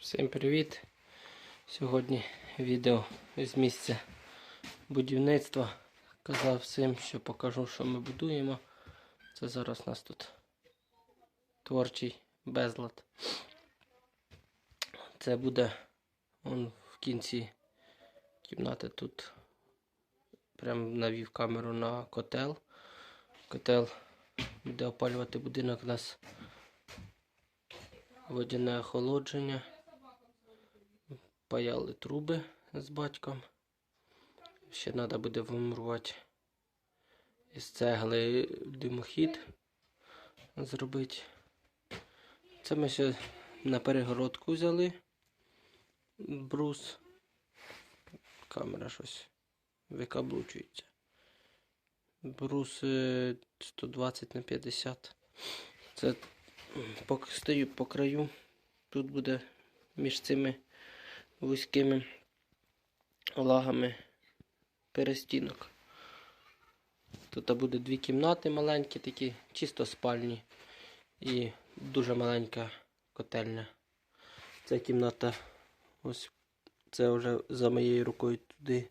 Всім привіт! Сьогодні відео з місця будівництва. Казав всім, що покажу, що ми будуємо. Це зараз у нас тут творчий безлад. Це буде он в кінці кімнати тут. Прям навів камеру на котел. Котел буде опалювати будинок у нас водяне охолодження. Паяли труби з батьком. Ще треба буде вимурувати із цегли димохід зробити. Це ми ще на перегородку взяли брус. Камера щось викаблучується. Брус е, 120 на 50. Це стою по краю. Тут буде між цими вузькими лагами перестінок. Тут буде дві кімнати маленькі, такі, чисто спальні і дуже маленька котельня. Ця кімната, ось це вже за моєю рукою туди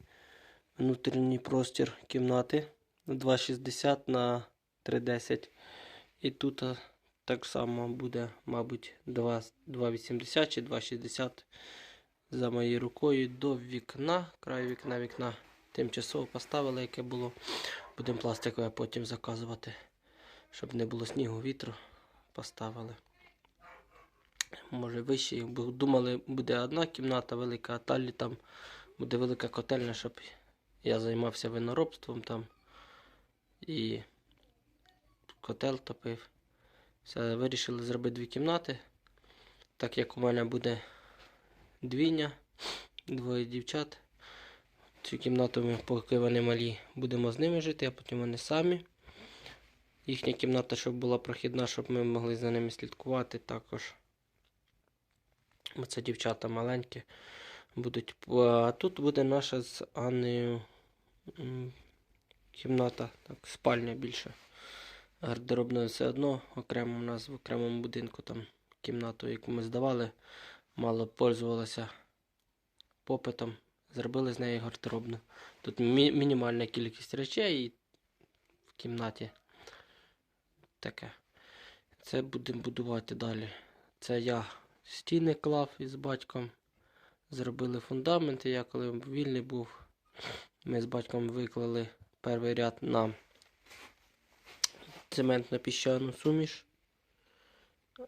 внутрішній простір кімнати 2,60 на 3,10. І тут так само буде, мабуть, 2,80 чи 2,60 за моєю рукою до вікна, краю вікна вікна. Тимчасово поставили, яке було. Будемо пластикове потім заказувати, щоб не було снігу, вітру. Поставили. Може вище. Думали, буде одна кімната велика, а далі там буде велика котельня, щоб я займався виноробством там і котел топив. Все, вирішили зробити дві кімнати. Так як у мене буде двійня, двоє дівчат. Цю кімнату ми, поки вони малі, будемо з ними жити, а потім вони самі. Їхня кімната, щоб була прохідна, щоб ми могли за ними слідкувати також. Бо це дівчата маленькі будуть. А тут буде наша з Аннею кімната, так, спальня більше. Гардеробна все одно окремо у нас в окремому будинку там кімнату, яку ми здавали, мало пользувалася попитом. Зробили з неї гардеробну. Тут мі- мінімальна кількість речей і в кімнаті таке. Це будемо будувати далі. Це я стіни клав із батьком. Зробили фундаменти. Я коли вільний був, ми з батьком виклали перший ряд на цементно-піщану суміш.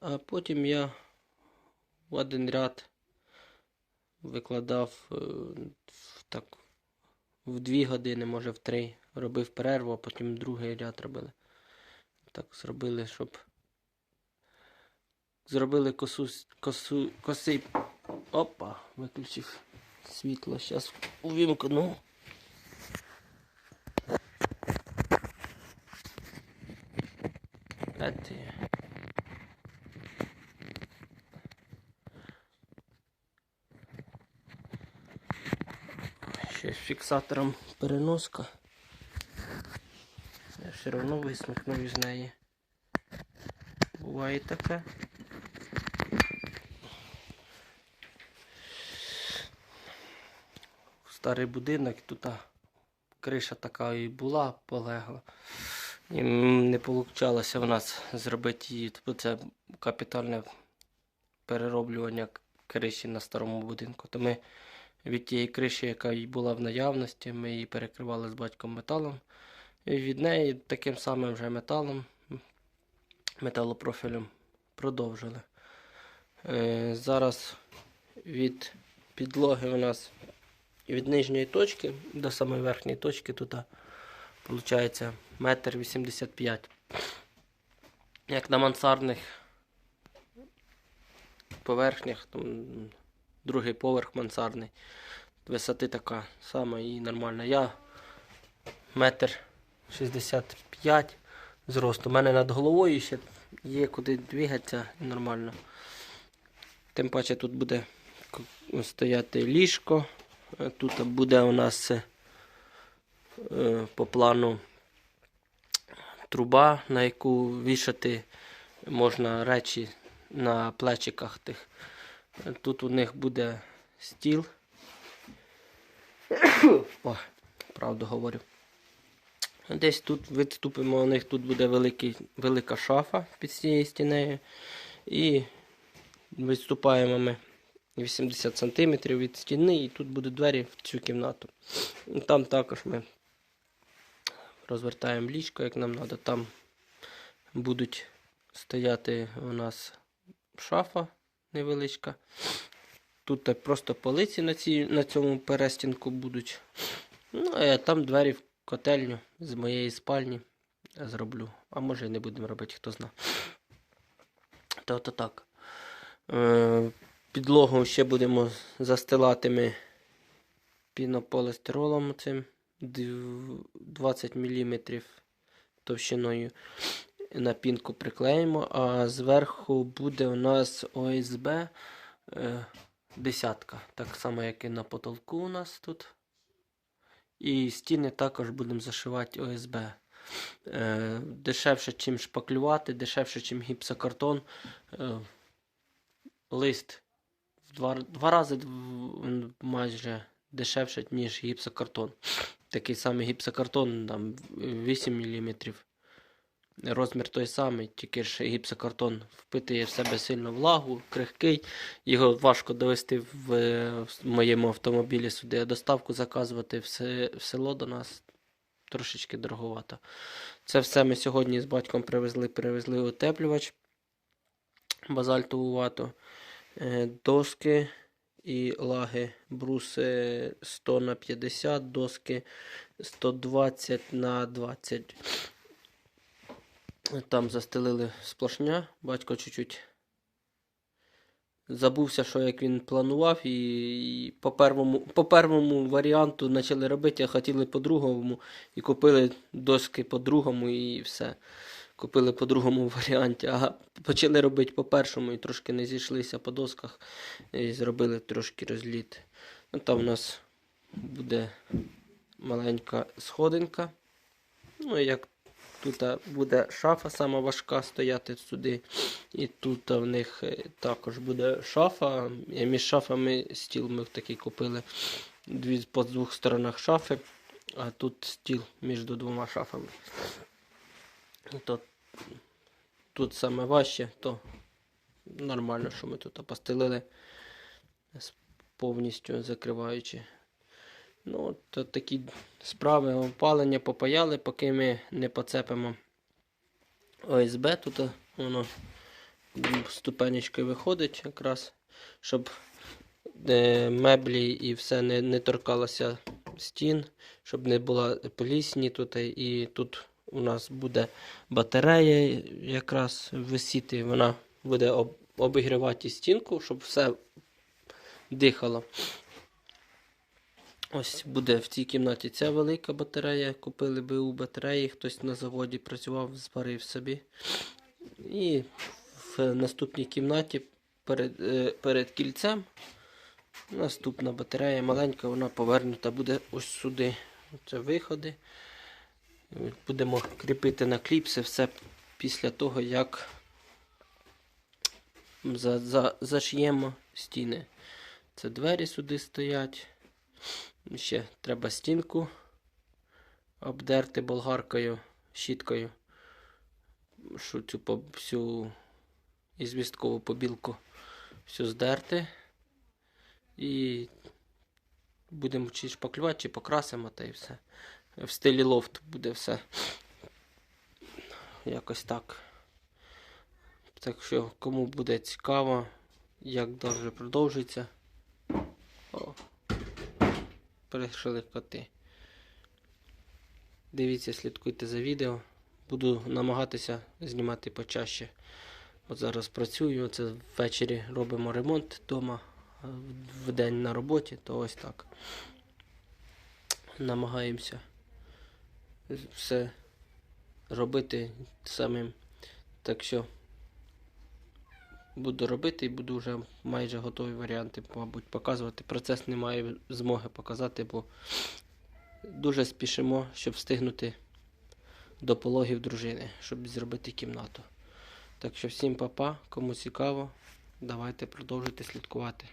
А потім я один ряд викладав е, так в дві години, може в три. Робив перерву, а потім другий ряд робили. Так зробили, щоб зробили косу, косу, косий. Опа, виключив світло. Зараз увімкну. Ще з фіксатором переноска. Я все одно висмикнув із неї. Буває таке. Старий будинок, тут криша така і була, полегла. І не вийшло в нас зробити її. Тобто це капітальне перероблювання криші на старому будинку. То ми від тієї криші, яка була в наявності, ми її перекривали з батьком металом. І від неї таким самим вже металом, металопрофілем продовжили. Е, зараз від підлоги у нас від нижньої точки до самої верхньої точки тут виходить метр вісімдесят п'ять. Як на мансардних поверхнях, там другий поверх мансардний. Висоти така сама і нормальна. Я метр 65 зросту. У мене над головою ще є куди двигатися нормально. Тим паче тут буде стояти ліжко. Е, Тут буде у нас е, по плану труба, на яку вішати можна речі на плечиках тих Тут у них буде стіл. О, правду говорю. Десь тут відступимо, у них тут буде великий, велика шафа під цією стінею. І відступаємо ми 80 см від стіни, і тут будуть двері в цю кімнату. Там також ми розвертаємо ліжко, як нам треба. Там будуть стояти у нас шафа невеличка. Тут просто полиці на, цій, на цьому перестінку будуть. Ну, а там двері в котельню з моєї спальні зроблю. А може і не будемо робити, хто зна. То то так. Е, підлогу ще будемо застилати ми пінополістиролом цим 20 мм товщиною на пінку приклеїмо, а зверху буде у нас ОСБ е, десятка, так само, як і на потолку у нас тут. І стіни також будемо зашивати ОСБ. Е, дешевше, чим шпаклювати, дешевше, чим гіпсокартон. Е, лист в два, два рази майже дешевше, ніж гіпсокартон. Такий самий гіпсокартон, там 8 мм. Розмір той самий, тільки ж гіпсокартон впитує в себе сильно влагу, крихкий. Його важко довести в, в моєму автомобілі сюди, а доставку заказувати в, в село до нас трошечки дороговато. Це все ми сьогодні з батьком привезли, привезли утеплювач базальтову вату, е, доски і лаги, бруси 100 на 50, доски 120 на 20. Там застелили сплошня, батько чуть-чуть забувся, що як він планував, і, по, первому, по первому варіанту почали робити, а хотіли по другому, і купили доски по другому і все. Купили по другому варіанті, а почали робити по першому і трошки не зійшлися по досках і зробили трошки розліт. Ну, там у нас буде маленька сходинка. Ну, як тут буде шафа сама важка стояти сюди. І тут в них е, також буде шафа. І між шафами стіл ми такий купили. Дві, по двох сторонах шафи, а тут стіл між двома шафами. То, тут саме важче, то нормально, що ми тут постелили повністю закриваючи. Ну, то такі справи опалення попаяли, поки ми не поцепимо ОСБ. Тут воно м, ступенечкою виходить якраз, щоб е, меблі і все не, не торкалося стін, щоб не було плісні тут. І тут у нас буде батарея якраз висіти, вона буде об, обігрівати стінку, щоб все дихало. Ось буде в цій кімнаті ця велика батарея. Купили БУ батареї, хтось на заводі працював, зварив собі. І в наступній кімнаті перед, е, перед кільцем наступна батарея маленька, вона повернута буде ось сюди. Це виходи. Будемо кріпити на кліпси все після того, як за, за, зашиємо стіни. Це двері сюди стоять. Ще треба стінку обдерти болгаркою, щіткою. Шу цю всю ізвісткову побілку всю здерти. І будемо чи шпаклювати, чи покрасимо, та і все. В стилі лофт буде все. Якось так. Так що, кому буде цікаво, як далі продовжиться. О, перейшли коти. Дивіться, слідкуйте за відео. Буду намагатися знімати почаще. От зараз працюю, це ввечері робимо ремонт вдома, в- вдень на роботі, то ось так. Намагаємося все робити самим. Так що буду робити і буду вже майже готові варіанти, мабуть, показувати. Процес не маю змоги показати, бо дуже спішимо, щоб встигнути до пологів дружини, щоб зробити кімнату. Так що всім папа, кому цікаво, давайте продовжуйте слідкувати.